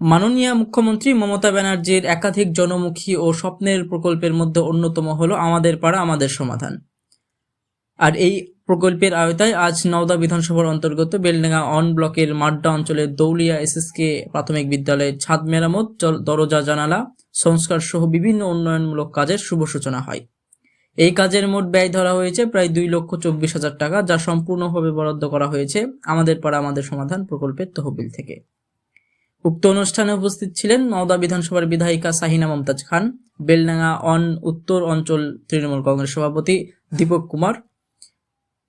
মাননীয় মুখ্যমন্ত্রী মমতা ব্যানার্জির একাধিক জনমুখী ও স্বপ্নের প্রকল্পের মধ্যে অন্যতম হলো আমাদের পাড়া, আমাদের সমাধান। আর এই প্রকল্পের আওতায় আজ নওদা বিধানসভার অন্তর্গত বেলডাঙ্গা অন ব্লকের মাড্ডা অঞ্চলের দৌলিয়া এসএসকে প্রাথমিক বিদ্যালয়ের ছাদ মেরামত দরজা, জানালা, সংস্কার সহ বিভিন্ন উন্নয়নমূলক কাজের শুভ সূচনা হয়। এই কাজের মোট ব্যয় ধরা হয়েছে প্রায় দুই লক্ষ চব্বিশ হাজার টাকা, যা সম্পূর্ণভাবে বরাদ্দ করা হয়েছে আমাদের পাড়া, আমাদের সমাধান প্রকল্পের তহবিল থেকে। উক্ত অনুষ্ঠানে উপস্থিত ছিলেন নওদা বিধানসভার বিধায়িকা সাহিনা মমতাজ খান, বেলডাঙ্গা অন উত্তর অঞ্চল তৃণমূল কংগ্রেস সভাপতি দীপক কুমার,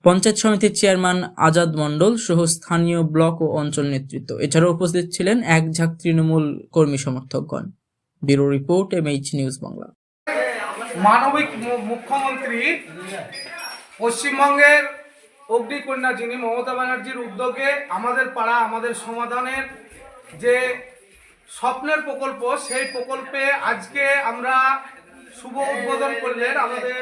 পঞ্চায়েত সমিতির চেয়ারম্যান আজাদ মণ্ডল সহ স্থানীয় ব্লক ও অঞ্চল নেতৃত্ব। এছাড়াও উপস্থিত ছিলেন এক ঝাঁক তৃণমূল কর্মী সমর্থকগণ। Bureau report MH news Bangla মানবিক মুখ্যমন্ত্রী পশ্চিমবঙ্গের অগ্নিকন্যা যিনি মমতা ব্যানার্জির উদ্যোগে আমাদের পাড়া, আমাদের সমাধানের যে স্বপ্নের প্রকল্প, সেই প্রকল্পে আজকে আমরা শুভ উদ্বোধন করলেন আমাদের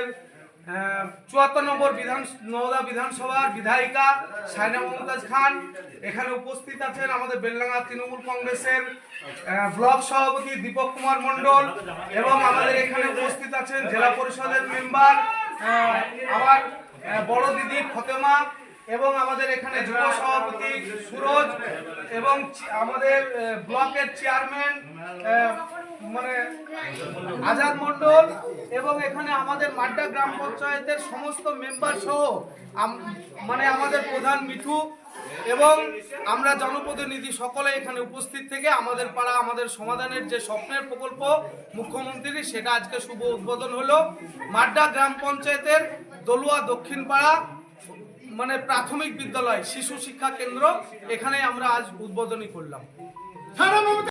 চুয়াত্তর নম্বর বিধান নওদা বিধানসভার বিধায়িকা সাইনা মমতাজ খান। এখানে উপস্থিত আছেন আমাদের বেলডাঙ্গা তৃণমূল কংগ্রেসের ব্লক সভাপতি দীপক কুমার মণ্ডল এবং আমাদের এখানে উপস্থিত আছেন জেলা পরিষদের মেম্বার আমার বড় দিদি ফতেমা এবং আমাদের এখানে যুব সভাপতি সুরজ এবং আমাদের ব্লকের চেয়ারম্যান মানে আজাদ মণ্ডল এবং এখানে আমাদের মাড্ডা গ্রাম পঞ্চায়েতের সমস্ত মেম্বার সহ মানে আমাদের প্রধান মিঠু এবং আমরা জনপ্রতিনিধি সকলে এখানে উপস্থিত থেকে আমাদের পাড়া, আমাদের সমাধানের যে স্বপ্নের প্রকল্প মুখ্যমন্ত্রী, সেটা আজকে শুভ উদ্বোধন হলো। মাড্ডা গ্রাম পঞ্চায়েতের দলুয়া দক্ষিণ পাড়া মানে প্রাথমিক বিদ্যালয়, শিশু শিক্ষা কেন্দ্র, এখানে আমরা আজ উদ্বোধনী করলাম।